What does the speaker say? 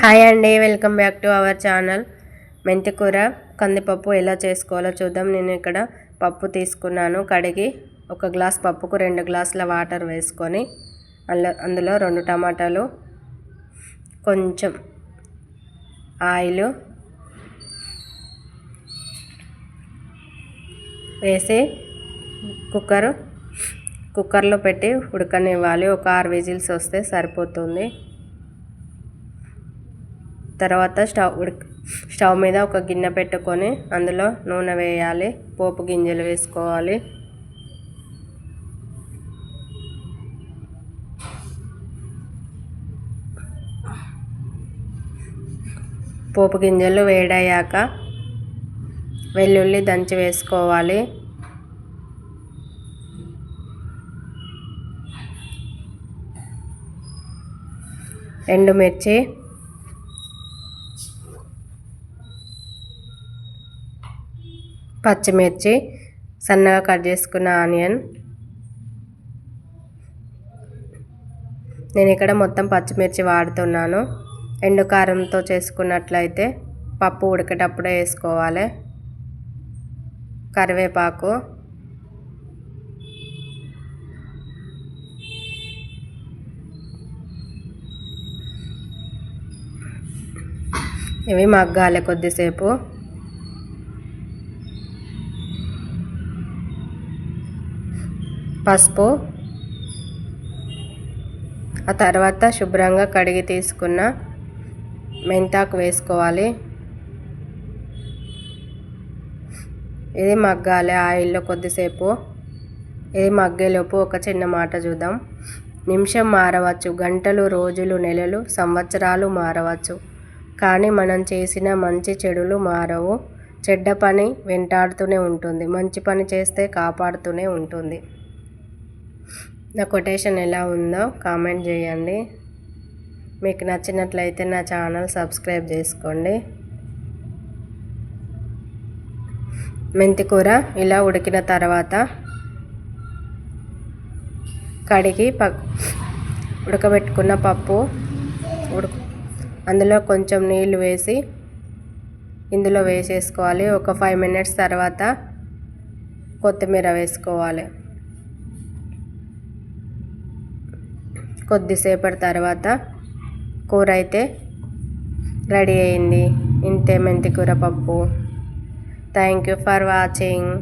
Hi అండి welcome back to our channel. మెంతికూర కందిపప్పు ఎలా చేసుకోవాలో చూద్దాం. నేను ఇక్కడ పప్పు తీసుకున్నాను. కడిగి ఒక గ్లాస్ పప్పుకు రెండు గ్లాసుల వాటర్ వేసుకొని అందులో అందులో రెండు టమాటాలు కొంచెం ఆయిల్ వేసి కుక్కర్ కుక్కర్లో పెట్టి ఉడకనివ్వాలి. ఒక ఆరు విజిల్స్ వస్తే సరిపోతుంది. తర్వాత స్టవ్ స్టవ్ మీద ఒక గిన్నె పెట్టుకొని అందులో నూనె వేయాలి పోపు గింజలు వేసుకోవాలి. పోపు గింజలు వేడయ్యాక వెల్లుల్లి దంచి వేసుకోవాలి. ఎండుమిర్చి పచ్చిమిర్చి సన్నగా కట్ చేసుకున్న ఆనియన్. నేను ఇక్కడ మొత్తం పచ్చిమిర్చి వాడుతున్నాను. ఎండు కారంతో చేసుకున్నట్లయితే పప్పు ఉడికేటప్పుడే వేసుకోవాలి. కరివేపాకు. ఇవి మగ్గాలి కొద్దిసేపు. పసుపు ఆ తర్వాత శుభ్రంగా కడిగి తీసుకున్న మెంతాకు వేసుకోవాలి. ఇది మగ్గాలి ఆయిల్లో కొద్దిసేపు. ఇది మగ్గేలోపు ఒక చిన్న మాట చూద్దాం. నిమిషం మారవచ్చు గంటలు రోజులు నెలలు సంవత్సరాలు మారవచ్చు. కానీ మనం చేసిన మంచి చెడులు మారవు. చెడ్డ పని వెంటాడుతూనే ఉంటుంది. మంచి పని చేస్తే కాపాడుతూనే ఉంటుంది. నా కొటేషన్ ఎలా ఉందో కామెంట్ చేయండి. మీకు నచ్చినట్లయితే నా ఛానల్ సబ్స్క్రైబ్ చేసుకోండి. మెంతికూర ఇలా ఉడికిన తర్వాత కడిగి ప ఉడకబెట్టుకున్న పప్పు ఉడక అందులో కొంచెం నీళ్ళు వేసి ఇందులో వేసేసుకోవాలి. ఒక ఫైవ్ మినిట్స్ తర్వాత కొత్తిమీర వేసుకోవాలి. కొద్దిసేపటి తర్వాత కూర అయితే రెడీ అయింది. ఇంతే మెంతి కూర పప్పు. Thank you for watching